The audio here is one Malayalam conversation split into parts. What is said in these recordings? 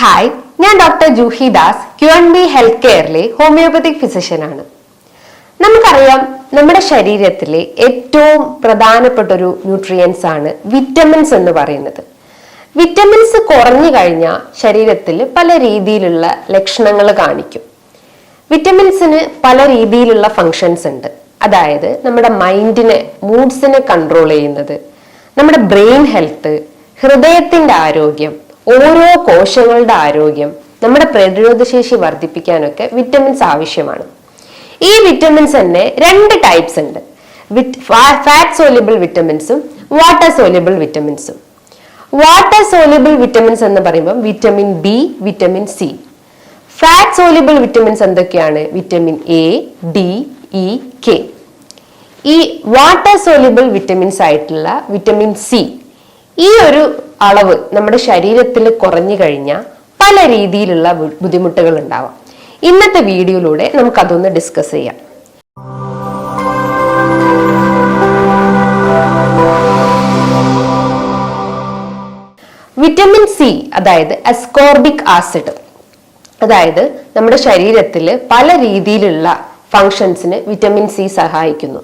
ഹായ് ഞാൻ doctor Juhi Das. Q B health കെയറിലെ homeopathic ഫിസിഷ്യനാണ് നമുക്കറിയാം നമ്മുടെ ശരീരത്തിലെ ഏറ്റവും പ്രധാനപ്പെട്ട ഒരു ന്യൂട്രിയൻസ് ആണ് വിറ്റമിൻസ് എന്ന് പറയുന്നത്. വിറ്റമിൻസ് കുറഞ്ഞു കഴിഞ്ഞാൽ ശരീരത്തിൽ പല രീതിയിലുള്ള ലക്ഷണങ്ങൾ കാണിക്കും. വിറ്റമിൻസിന് പല രീതിയിലുള്ള ഫങ്ഷൻസ് ഉണ്ട്. അതായത് നമ്മുടെ മൈൻഡിനെ മൂഡ്സിനെ കൺട്രോൾ ചെയ്യുന്നത് നമ്മുടെ ബ്രെയിൻ ഹെൽത്ത് ഹൃദയത്തിന്റെ ആരോഗ്യം ഓരോ കോശങ്ങളുടെ ആരോഗ്യം നമ്മുടെ പ്രതിരോധശേഷി വർദ്ധിപ്പിക്കാനൊക്കെ വിറ്റമിൻസ് ആവശ്യമാണ്. ഈ വിറ്റമിൻസ് തന്നെ രണ്ട് ടൈപ്സ് ഉണ്ട്. ഫാറ്റ് സോലിബിൾ വിറ്റമിൻസും വാട്ടർ സോലിബിൾ വിറ്റമിൻസും വാട്ടർ സോലിബിൾ വിറ്റമിൻസ് എന്ന് പറയുമ്പോൾ vitamin B vitamin C fat soluble vitamins എന്തൊക്കെയാണ്? Vitamin A D E K ഈ വാട്ടർ സോലിബിൾ വിറ്റമിൻസ് ആയിട്ടുള്ള വിറ്റമിൻ സി ഈ ഒരു അളവ് നമ്മുടെ ശരീരത്തിൽ കുറഞ്ഞു കഴിഞ്ഞാൽ പല രീതിയിലുള്ള ബുദ്ധിമുട്ടുകൾ ഉണ്ടാവാം. ഇന്നത്തെ വീഡിയോയിലൂടെ നമുക്കതൊന്ന് ഡിസ്കസ് ചെയ്യാം. വിറ്റമിൻ സി അതായത് അസ്കോർബിക് ആസിഡ് അതായത് നമ്മുടെ ശരീരത്തിൽ പല രീതിയിലുള്ള ഫങ്ഷൻസിന് വിറ്റമിൻ സി സഹായിക്കുന്നു.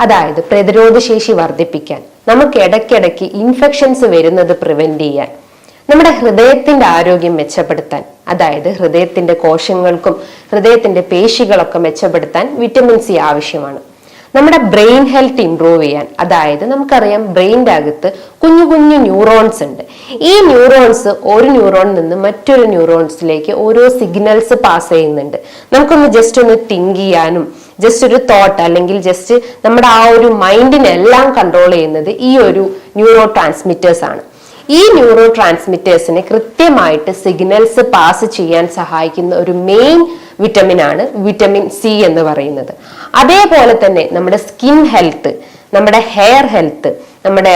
അതായത് പ്രതിരോധശേഷി വർദ്ധിപ്പിക്കാൻ. നമുക്ക് ഇടയ്ക്കിടയ്ക്ക് ഇൻഫെക്ഷൻസ് വരുന്നത് പ്രിവെന്റ് ചെയ്യാൻ നമ്മുടെ ഹൃദയത്തിന്റെ ആരോഗ്യം മെച്ചപ്പെടുത്താൻ അതായത് ഹൃദയത്തിന്റെ കോശങ്ങൾക്കും ഹൃദയത്തിന്റെ പേശികളൊക്കെ മെച്ചപ്പെടുത്താൻ വിറ്റമിൻ സി ആവശ്യമാണ്. നമ്മുടെ ബ്രെയിൻ ഹെൽത്ത് ഇംപ്രൂവ് ചെയ്യാൻ. അതായത് നമുക്കറിയാം ബ്രെയിന്റെ അകത്ത് കുഞ്ഞു കുഞ്ഞു ന്യൂറോൺസ് ഉണ്ട്. ഈ ന്യൂറോൺസ് ഒരു ന്യൂറോണിൽ നിന്ന് മറ്റൊരു ന്യൂറോൺസിലേക്ക് ഓരോ സിഗ്നൽസ് പാസ് ചെയ്യുന്നുണ്ട്. നമുക്കൊന്ന് ജസ്റ്റ് ഒന്ന് തിങ്ക് ചെയ്യാനും ജസ്റ്റ് ഒരു തോട്ട് അല്ലെങ്കിൽ ജസ്റ്റ് നമ്മുടെ ആ ഒരു മൈൻഡിനെല്ലാം കൺട്രോൾ ചെയ്യുന്നത് ഈ ഒരു ന്യൂറോ ട്രാൻസ്മിറ്റേഴ്സ് ആണ്. ഈ ന്യൂറോ ട്രാൻസ്മിറ്റേഴ്സിനെ കൃത്യമായിട്ട് സിഗ്നൽസ് പാസ് ചെയ്യാൻ സഹായിക്കുന്ന ഒരു മെയിൻ വിറ്റമിൻ ആണ് വിറ്റമിൻ സി എന്ന് പറയുന്നത്. അതേപോലെ തന്നെ നമ്മുടെ സ്കിൻ ഹെൽത്ത് നമ്മുടെ ഹെയർ ഹെൽത്ത് നമ്മുടെ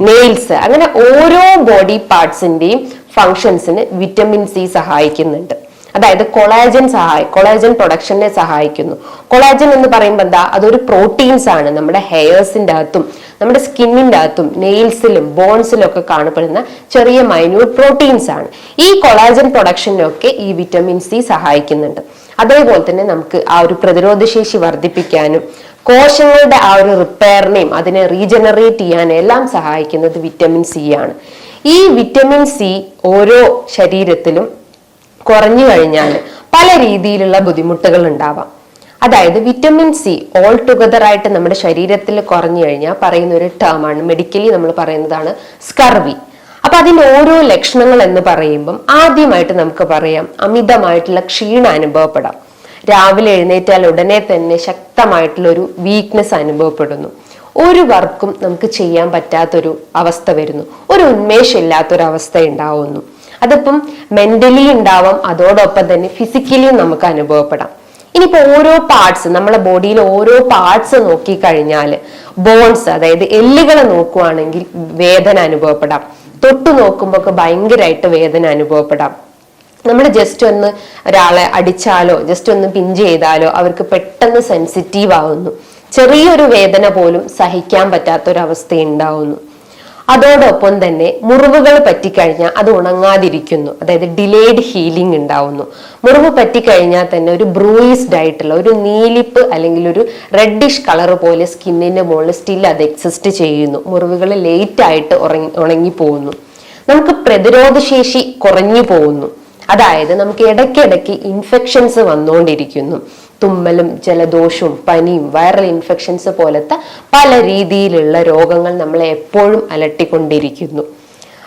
നെയിൽസ് അങ്ങനെ ഓരോ ബോഡി പാർട്സിന്റെയും ഫങ്ഷൻസിന് വിറ്റമിൻ സി സഹായിക്കുന്നുണ്ട്. അതായത് കൊളാജൻ സഹായി കൊളാജൻ പ്രൊഡക്ഷനെ സഹായിക്കുന്നു. കൊളാജൻ എന്ന് പറയുമ്പോൾ എന്താ? അതൊരു പ്രോട്ടീൻസ് ആണ്. നമ്മുടെ ഹെയർസിന്റെ അകത്തും നമ്മുടെ സ്കിന്നിന്റെ അകത്തും നെയിൽസിലും ബോൺസിലും ഒക്കെ കാണപ്പെടുന്ന ചെറിയ മൈന്യൂട്ട് പ്രോട്ടീൻസ് ആണ്. ഈ കൊളാജൻ പ്രൊഡക്ഷനൊക്കെ ഈ വിറ്റമിൻ സി സഹായിക്കുന്നുണ്ട്. അതേപോലെ തന്നെ നമുക്ക് ആ ഒരു പ്രതിരോധശേഷി വർദ്ധിപ്പിക്കാനും കോശങ്ങളുടെ ആ ഒരു റിപ്പയറിനെയും അതിനെ റീജനറേറ്റ് ചെയ്യാനും എല്ലാം സഹായിക്കുന്നത് വിറ്റമിൻ സി ആണ്. ഈ വിറ്റമിൻ സി ഓരോ ശരീരത്തിലും കുറഞ്ഞു കഴിഞ്ഞാൽ പല രീതിയിലുള്ള ബുദ്ധിമുട്ടുകൾ ഉണ്ടാവാം. അതായത് വിറ്റമിൻ സി ഓൾ ടുഗദർ ആയിട്ട് നമ്മുടെ ശരീരത്തിൽ കുറഞ്ഞു കഴിഞ്ഞാൽ പറയുന്ന ഒരു ടേമാണ് മെഡിക്കലി നമ്മൾ പറയുന്നതാണ് സ്കർവി അപ്പൊ അതിന്റെ ഓരോ ലക്ഷണങ്ങൾ എന്ന് പറയുമ്പം ആദ്യമായിട്ട് നമുക്ക് പറയാം അമിതമായിട്ടുള്ള ക്ഷീണം അനുഭവപ്പെടാം. രാവിലെ എഴുന്നേറ്റാൽ ഉടനെ തന്നെ ശക്തമായിട്ടുള്ള ഒരു വീക്ക്നെസ് അനുഭവപ്പെടുന്നു. ഒരു വർക്കും നമുക്ക് ചെയ്യാൻ പറ്റാത്തൊരു അവസ്ഥ വരുന്നു. ഒരു ഉന്മേഷമില്ലാത്തൊരു അവസ്ഥ ഉണ്ടാവുന്നു. അതിപ്പം മെന്റലി ഉണ്ടാവാം അതോടൊപ്പം തന്നെ ഫിസിക്കലിയും നമുക്ക് അനുഭവപ്പെടാം. ഇനിയിപ്പോ ഓരോ പാർട്സ് നമ്മളെ ബോഡിയിലെ ഓരോ പാർട്സ് നോക്കിക്കഴിഞ്ഞാൽ ബോൺസ് അതായത് എല്ലുകളെ നോക്കുവാണെങ്കിൽ വേദന അനുഭവപ്പെടാം. തൊട്ടു നോക്കുമ്പോൾ ഭയങ്കരമായിട്ട് വേദന അനുഭവപ്പെടാം. നമ്മൾ ജസ്റ്റ് ഒന്ന് ഒരാളെ അടിച്ചാലോ ജസ്റ്റ് ഒന്ന് പിഞ്ച് ചെയ്താലോ അവർക്ക് പെട്ടെന്ന് സെൻസിറ്റീവ് ആവുന്നു. ചെറിയൊരു വേദന പോലും സഹിക്കാൻ പറ്റാത്തൊരവസ്ഥ ഉണ്ടാവുന്നു. അതോടൊപ്പം തന്നെ മുറിവുകൾ പറ്റിക്കഴിഞ്ഞാൽ അത് ഉണങ്ങാതിരിക്കുന്നു. അതായത് ഡിലേഡ് ഹീലിംഗ് ഉണ്ടാവുന്നു. മുറിവ് പറ്റിക്കഴിഞ്ഞാൽ തന്നെ ഒരു ബ്രൂയിസ്ഡ് ആയിട്ടുള്ള ഒരു നീലിപ്പ് അല്ലെങ്കിൽ ഒരു റെഡിഷ് കളർ പോലെ സ്കിന്നിന്റെ മുകളിൽ സ്റ്റിൽ അത് എക്സിസ്റ്റ് ചെയ്യുന്നു. മുറിവുകൾ ലേറ്റ് ആയിട്ട് ഉറങ്ങി ഉണങ്ങിപ്പോകുന്നു നമുക്ക് പ്രതിരോധശേഷി കുറഞ്ഞു പോകുന്നു. അതായത് നമുക്ക് ഇടയ്ക്കിടയ്ക്ക് ഇൻഫെക്ഷൻസ് വന്നുകൊണ്ടിരിക്കുന്നു. തുമ്മലും ജലദോഷവും പനിയും വൈറൽ ഇൻഫെക്ഷൻസ് പോലത്തെ പല രീതിയിലുള്ള രോഗങ്ങൾ നമ്മളെ എപ്പോഴും അലട്ടിക്കൊണ്ടിരിക്കുന്നു.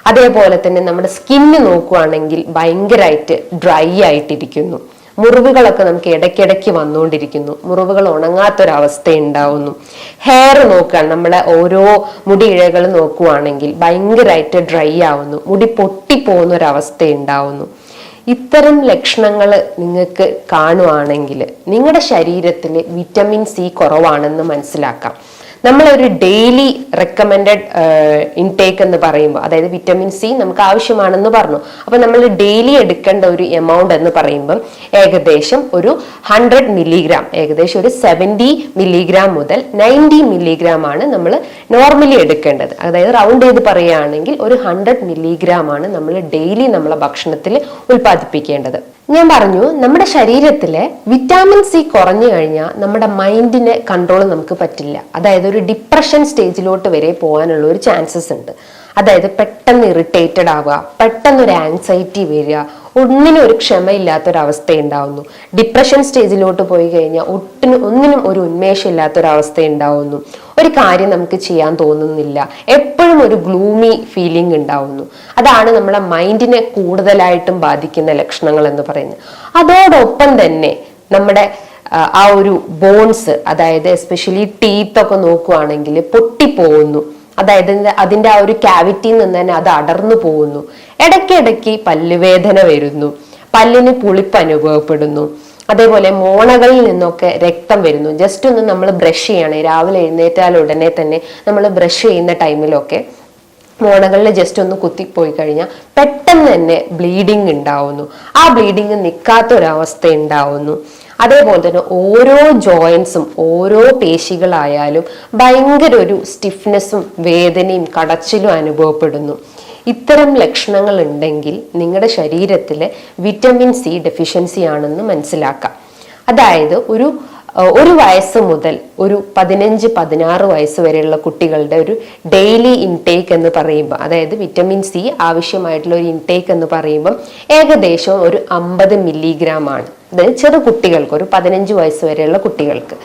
അതേപോലെ തന്നെ നമ്മുടെ സ്കിന്ന് നോക്കുകയാണെങ്കിൽ ഭയങ്കരമായിട്ട് ഡ്രൈ ആയിട്ടിരിക്കുന്നു. മുറിവുകളൊക്കെ നമുക്ക് ഇടയ്ക്കിടയ്ക്ക് വന്നുകൊണ്ടിരിക്കുന്നു. മുറിവുകൾ ഉണങ്ങാത്തൊരവസ്ഥ ഉണ്ടാവുന്നു ഹെയർ നോക്കുകയാണ് നമ്മളെ ഓരോ മുടി ഇഴകൾ നോക്കുകയാണെങ്കിൽ ഭയങ്കരമായിട്ട് ഡ്രൈ ആവുന്നു. മുടി പൊട്ടിപ്പോകുന്ന ഒരവസ്ഥ ഉണ്ടാവുന്നു ഇത്തരം ലക്ഷണങ്ങൾ നിങ്ങൾക്ക് കാണുവാണെങ്കിൽ നിങ്ങളുടെ ശരീരത്തിൽ വിറ്റമിൻ സി കുറവാണെന്ന് മനസ്സിലാക്കാം. നമ്മളൊരു ഡെയിലി റെക്കമെൻഡഡ് ഇൻടേക്ക് എന്ന് പറയുമ്പോൾ അതായത് വിറ്റമിൻ സി നമുക്ക് ആവശ്യമാണെന്ന് പറഞ്ഞു. അപ്പോൾ നമ്മൾ ഡെയിലി എടുക്കേണ്ട ഒരു എമൗണ്ട് എന്ന് പറയുമ്പം ഏകദേശം ഒരു ഹൺഡ്രഡ് മില്ലിഗ്രാം ഏകദേശം ഒരു സെവന്റി മില്ലിഗ്രാം മുതൽ നയന്റി മില്ലിഗ്രാം ആണ് നമ്മൾ നോർമലി എടുക്കേണ്ടത്. അതായത് റൗണ്ട് ചെയ്ത് പറയുകയാണെങ്കിൽ ഒരു ഹൺഡ്രഡ് മില്ലിഗ്രാം ആണ് നമ്മൾ ഡെയിലി നമ്മളെ ഭക്ഷണത്തിൽ ഉൽപ്പാദിപ്പിക്കേണ്ടത്. ഞാൻ പറഞ്ഞു നമ്മുടെ ശരീരത്തിലെ വിറ്റാമിൻ സി കുറഞ്ഞു കഴിഞ്ഞാൽ നമ്മുടെ മൈൻഡിനെ കൺട്രോൾ നമുക്ക് പറ്റില്ല. അതായത് ഒരു ഡിപ്രഷൻ സ്റ്റേജിലോട്ട് വരെ പോകാനുള്ള ഒരു ചാൻസസ് ഉണ്ട്. അതായത് പെട്ടെന്ന് ഇറിറ്റേറ്റഡ് ആവുക പെട്ടെന്ന് ഒരു ആൻസൈറ്റി വരിക ഒന്നിനും ഒരു ക്ഷമയില്ലാത്തൊരവസ്ഥ ഉണ്ടാവുന്നു ഡിപ്രഷൻ സ്റ്റേജിലോട്ട് പോയി കഴിഞ്ഞാൽ ഒട്ടിനും ഒന്നിനും ഒരു ഉന്മേഷം ഇല്ലാത്തൊരവസ്ഥ ഉണ്ടാവുന്നു ഒരു കാര്യം നമുക്ക് ചെയ്യാൻ തോന്നുന്നില്ല. എപ്പോഴും ഒരു ഗ്ലൂമി ഫീലിംഗ് ഉണ്ടാവുന്നു. അതാണ് നമ്മളെ മൈൻഡിനെ കൂടുതലായിട്ടും ബാധിക്കുന്ന ലക്ഷണങ്ങൾ എന്ന് പറയുന്നത്. അതോടൊപ്പം തന്നെ നമ്മുടെ ആ, ഒരു ബോൺസ് അതായത് എസ്പെഷ്യലി ടീത്ത് ഒക്കെ നോക്കുവാണെങ്കിൽ പൊട്ടിപ്പോകുന്നു. അതായത് അതിന്റെ ആ ഒരു ക്യാവിറ്റിയിൽ നിന്ന് തന്നെ അത് അടർന്നു പോകുന്നു. ഇടയ്ക്കിടയ്ക്ക് പല്ലുവേദന വരുന്നു. പല്ലിന് പുളിപ്പ് അനുഭവപ്പെടുന്നു. അതേപോലെ മോണകളിൽ നിന്നൊക്കെ രക്തം വരുന്നു. ജസ്റ്റ് ഒന്ന് നമ്മൾ ബ്രഷ് ചെയ്യണേ. രാവിലെ എഴുന്നേറ്റാൽ ഉടനെ തന്നെ നമ്മൾ ബ്രഷ് ചെയ്യുന്ന ടൈമിലൊക്കെ മോണകളിൽ ജസ്റ്റ് ഒന്ന് കുത്തിപ്പോയി കഴിഞ്ഞാൽ പെട്ടെന്ന് തന്നെ ബ്ലീഡിങ് ഉണ്ടാവുന്നു. ആ ബ്ലീഡിങ് നിൽക്കാത്തൊരവസ്ഥ ഉണ്ടാവുന്നു അതേപോലെ തന്നെ ഓരോ ജോയിൻസും ഓരോ പേശികളായാലും ഭയങ്കര ഒരു സ്റ്റിഫ്നെസ്സും വേദനയും കടച്ചിലും അനുഭവപ്പെടുന്നു. ഇത്തരം ലക്ഷണങ്ങൾ ഉണ്ടെങ്കിൽ നിങ്ങളുടെ ശരീരത്തിൽ വിറ്റമിൻ സി ഡെഫിഷ്യൻസി ആണെന്ന് മനസ്സിലാക്കാം. അതായത് ഒരു ഒരു വയസ്സ് മുതൽ ഒരു പതിനഞ്ച് പതിനാറ് വയസ്സ് വരെയുള്ള കുട്ടികളുടെ ഒരു ഡെയിലി ഇൻടേക്ക് എന്ന് പറയുമ്പോൾ അതായത് വിറ്റമിൻ സി ആവശ്യമായിട്ടുള്ള ഒരു ഇൻടേക്ക് എന്ന് പറയുമ്പോൾ ഏകദേശം ഒരു അമ്പത് മില്ലിഗ്രാം ആണ്. അതായത് ചെറു കുട്ടികൾക്ക് ഒരു പതിനഞ്ച് വയസ്സ് വരെയുള്ള കുട്ടികൾക്ക്.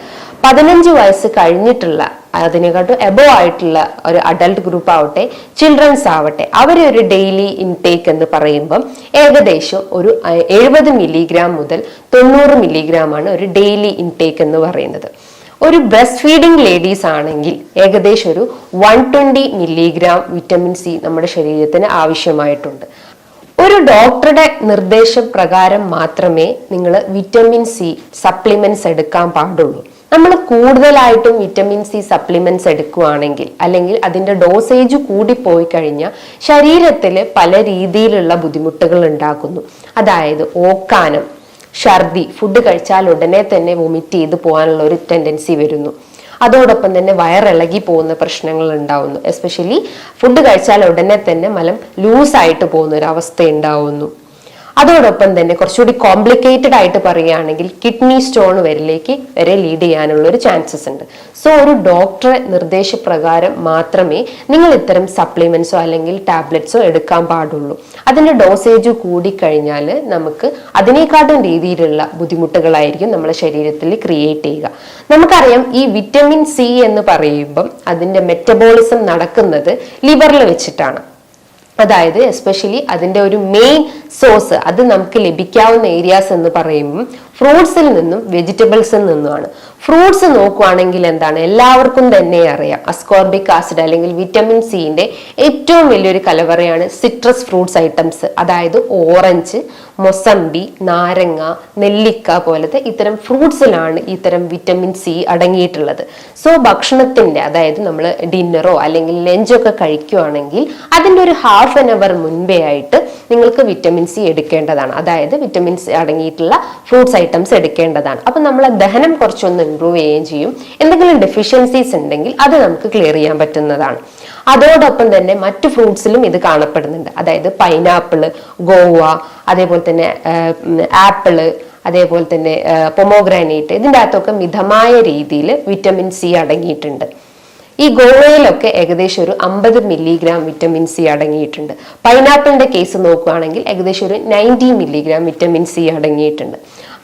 പതിനഞ്ച് വയസ്സ് കഴിഞ്ഞിട്ടുള്ള അതിനെക്കാട്ടും എബോ ആയിട്ടുള്ള ഒരു അഡൽട്ട് ഗ്രൂപ്പ് ആവട്ടെ ചിൽഡ്രൻസ് ആവട്ടെ അവരെ ഒരു ഡെയിലി ഇൻടേക്ക് എന്ന് പറയുമ്പം ഏകദേശം ഒരു എഴുപത് മില്ലിഗ്രാം മുതൽ തൊണ്ണൂറ് മില്ലിഗ്രാം ആണ് ഒരു ഡെയിലി ഇൻടേക്ക് എന്ന് പറയുന്നത്. ഒരു ബ്രസ്റ്റ് ഫീഡിംഗ് ലേഡീസ് ആണെങ്കിൽ ഏകദേശം ഒരു one twenty milligram vitamin C നമ്മുടെ ശരീരത്തിന് ആവശ്യമായിട്ടുണ്ട്. ഒരു ഡോക്ടറുടെ നിർദ്ദേശപ്രകാരം മാത്രമേ നിങ്ങൾ വിറ്റമിൻ സി സപ്ലിമെന്റ്സ് എടുക്കാൻ പാടുള്ളൂ. നമ്മൾ കൂടുതലായിട്ടും വിറ്റമിൻ സി സപ്ലിമെന്റ്സ് എടുക്കുകയാണെങ്കിൽ അല്ലെങ്കിൽ അതിന്റെ ഡോസേജ് കൂടിപ്പോയി കഴിഞ്ഞാൽ ശരീരത്തിൽ പല രീതിയിലുള്ള ബുദ്ധിമുട്ടുകൾ ഉണ്ടാക്കുന്നു അതായത് ഓക്കാനം ഛർദി ഫുഡ് കഴിച്ചാൽ ഉടനെ തന്നെ വൊമിറ്റ് ചെയ്ത് പോകാനുള്ള ഒരു ടെൻഡൻസി വരുന്നു. അതോടൊപ്പം തന്നെ വയറിളകി പോകുന്ന പ്രശ്നങ്ങൾ ഉണ്ടാവുന്നു. എസ്പെഷ്യലി ഫുഡ് കഴിച്ചാൽ ഉടനെ തന്നെ മലം ലൂസായിട്ട് പോകുന്ന ഒരു അവസ്ഥ ഉണ്ടാവുന്നു. അതോടൊപ്പം തന്നെ കുറച്ചുകൂടി കോംപ്ലിക്കേറ്റഡ് ആയിട്ട് പറയുകയാണെങ്കിൽ കിഡ്നി സ്റ്റോൺ വരിലേക്ക് വരെ ലീഡ് ചെയ്യാനുള്ള ഒരു ചാൻസസ് ഉണ്ട്. സോ ഒരു ഡോക്ടറെ നിർദ്ദേശപ്രകാരം മാത്രമേ നിങ്ങൾ ഇത്തരം സപ്ലിമെന്റ്സോ അല്ലെങ്കിൽ ടാബ്ലറ്റ്സോ എടുക്കാൻ പാടുള്ളൂ. അതിന്റെ ഡോസേജ് കൂടിക്കഴിഞ്ഞാൽ നമുക്ക് അതിനേക്കാട്ടും രീതിയിലുള്ള ബുദ്ധിമുട്ടുകളായിരിക്കും നമ്മുടെ ശരീരത്തിൽ ക്രിയേറ്റ് ചെയ്യുക. നമുക്കറിയാം ഈ വിറ്റമിൻ സി എന്ന് പറയുമ്പം അതിന്റെ മെറ്റബോളിസം നടക്കുന്നത് ലിവറിൽ വെച്ചിട്ടാണ്. അതായത് എസ്പെഷ്യലി അതിന്റെ ഒരു മെയിൻ സോഴ്സ് അത് നമുക്ക് ലഭിക്കാവുന്ന ഏരിയാസ് എന്ന് പറയുമ്പം ഫ്രൂട്ട്സിൽ നിന്നും വെജിറ്റബിൾസിൽ നിന്നുമാണ്. ഫ്രൂട്ട്സ് നോക്കുവാണെങ്കിൽ എന്താണ്? എല്ലാവർക്കും തന്നെ അറിയാം. അസ്കോർബിക് ആസിഡ് അല്ലെങ്കിൽ വിറ്റമിൻ സിന്റെ ഏറ്റവും വലിയൊരു കലവറയാണ് സിട്രസ് ഫ്രൂട്ട്സ് ഐറ്റംസ് അതായത് ഓറഞ്ച് മൊസമ്പി നാരങ്ങ നെല്ലിക്ക പോലത്തെ ഇത്തരം ഫ്രൂട്ട്സിലാണ് ഇത്തരം വിറ്റമിൻ സി അടങ്ങിയിട്ടുള്ളത്. സോ ഭക്ഷണത്തിന്റെ അതായത് നമ്മൾ ഡിന്നറോ അല്ലെങ്കിൽ ലഞ്ചോ ഒക്കെ കഴിക്കുവാണെങ്കിൽ അതിന്റെ ഒരു ഹാഫ് ആൻ അവർ മുൻപേ ആയിട്ട് നിങ്ങൾക്ക് വിറ്റമിൻ സി എടുക്കേണ്ടതാണ്. അതായത് വിറ്റമിൻ സി അടങ്ങിയിട്ടുള്ള ഫ്രൂട്ട്സ് ഐറ്റംസ് എടുക്കേണ്ടതാണ്. അപ്പൊ നമ്മളെ ദഹനം കുറച്ചൊന്ന് ഇമ്പ്രൂവ് ചെയ്യുകയും ചെയ്യും. എന്തെങ്കിലും ഡെഫിഷ്യൻസീസ് ഉണ്ടെങ്കിൽ അത് നമുക്ക് ക്ലിയർ ചെയ്യാൻ പറ്റുന്നതാണ്. അതോടൊപ്പം തന്നെ മറ്റു ഫ്രൂട്ട്സിലും ഇത് കാണപ്പെടുന്നുണ്ട്. അതായത് പൈനാപ്പിൾ ഗോവ അതേപോലെ തന്നെ ആപ്പിൾ അതേപോലെ തന്നെ പൊമോഗ്രാനൈറ്റ് ഇതിന്റെ അകത്തൊക്കെ മിതമായ രീതിയിൽ വിറ്റമിൻ സി അടങ്ങിയിട്ടുണ്ട്. ഈ ഗോവയിലൊക്കെ ഏകദേശം ഒരു അമ്പത് മില്ലിഗ്രാം വിറ്റമിൻ സി അടങ്ങിയിട്ടുണ്ട്. പൈനാപ്പിളിന്റെ കേസ് നോക്കുകയാണെങ്കിൽ ഏകദേശം ഒരു നയന്റി മില്ലിഗ്രാം വിറ്റമിൻ സി അടങ്ങിയിട്ടുണ്ട്.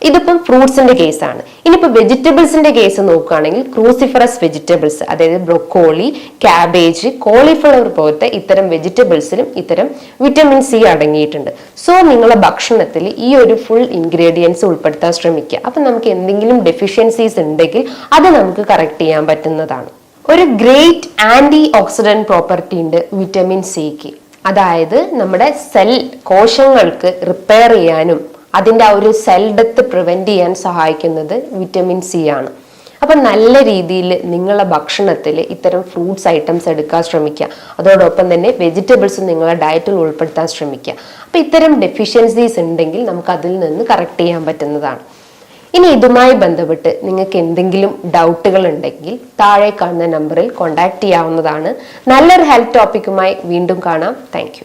ഇതിപ്പം ഫ്രൂട്ട്സിന്റെ കേസാണ്. ഇനിയിപ്പോൾ വെജിറ്റബിൾസിന്റെ കേസ് നോക്കുകയാണെങ്കിൽ ക്രൂസിഫറസ് വെജിറ്റബിൾസ് അതായത് ബ്രൊക്കോളി ക്യാബേജ് കോളിഫ്ലവർ പോലത്തെ ഇത്തരം വെജിറ്റബിൾസിലും ഇത്തരം വിറ്റമിൻ സി അടങ്ങിയിട്ടുണ്ട്. സോ നിങ്ങളുടെ ഭക്ഷണത്തിൽ ഈ ഒരു ഫുൾ ഇൻഗ്രീഡിയൻസ് ഉൾപ്പെടുത്താൻ ശ്രമിക്കുക. അപ്പം നമുക്ക് എന്തെങ്കിലും ഡെഫിഷ്യൻസീസ് ഉണ്ടെങ്കിൽ അത് നമുക്ക് കറക്റ്റ് ചെയ്യാൻ പറ്റുന്നതാണ്. ഒരു ഗ്രേറ്റ് ആന്റി ഓക്സിഡന്റ് പ്രോപ്പർട്ടി ഉണ്ട് വിറ്റമിൻ സിക്ക് അതായത് നമ്മുടെ സെൽ കോശങ്ങൾക്ക് റിപ്പയർ ചെയ്യാനും അതിന്റെ ആ ഒരു സെൽ ഡെത്ത് പ്രിവെന്റ് ചെയ്യാൻ സഹായിക്കുന്നത് വിറ്റമിൻ സി ആണ്. അപ്പൊ നല്ല രീതിയിൽ നിങ്ങളുടെ ഭക്ഷണത്തിൽ ഇത്തരം ഫ്രൂട്ട്സ് ഐറ്റംസ് എടുക്കാൻ ശ്രമിക്കുക. അതോടൊപ്പം തന്നെ വെജിറ്റബിൾസ് നിങ്ങളുടെ ഡയറ്റിൽ ഉൾപ്പെടുത്താൻ ശ്രമിക്കുക. അപ്പൊ ഇത്തരം ഡെഫിഷ്യൻസീസ് ഉണ്ടെങ്കിൽ നമുക്ക് അതിൽ നിന്ന് കറക്റ്റ് ചെയ്യാൻ പറ്റുന്നതാണ്. ഇനി ഇതുമായി ബന്ധപ്പെട്ട് നിങ്ങൾക്ക് എന്തെങ്കിലും ഡൗട്ടുകൾ ഉണ്ടെങ്കിൽ താഴെ കാണുന്ന നമ്പറിൽ കോൺടാക്ട് ചെയ്യാവുന്നതാണ്. നല്ലൊരു ഹെൽത്ത് ടോപ്പിക്കുമായി വീണ്ടും കാണാം. താങ്ക്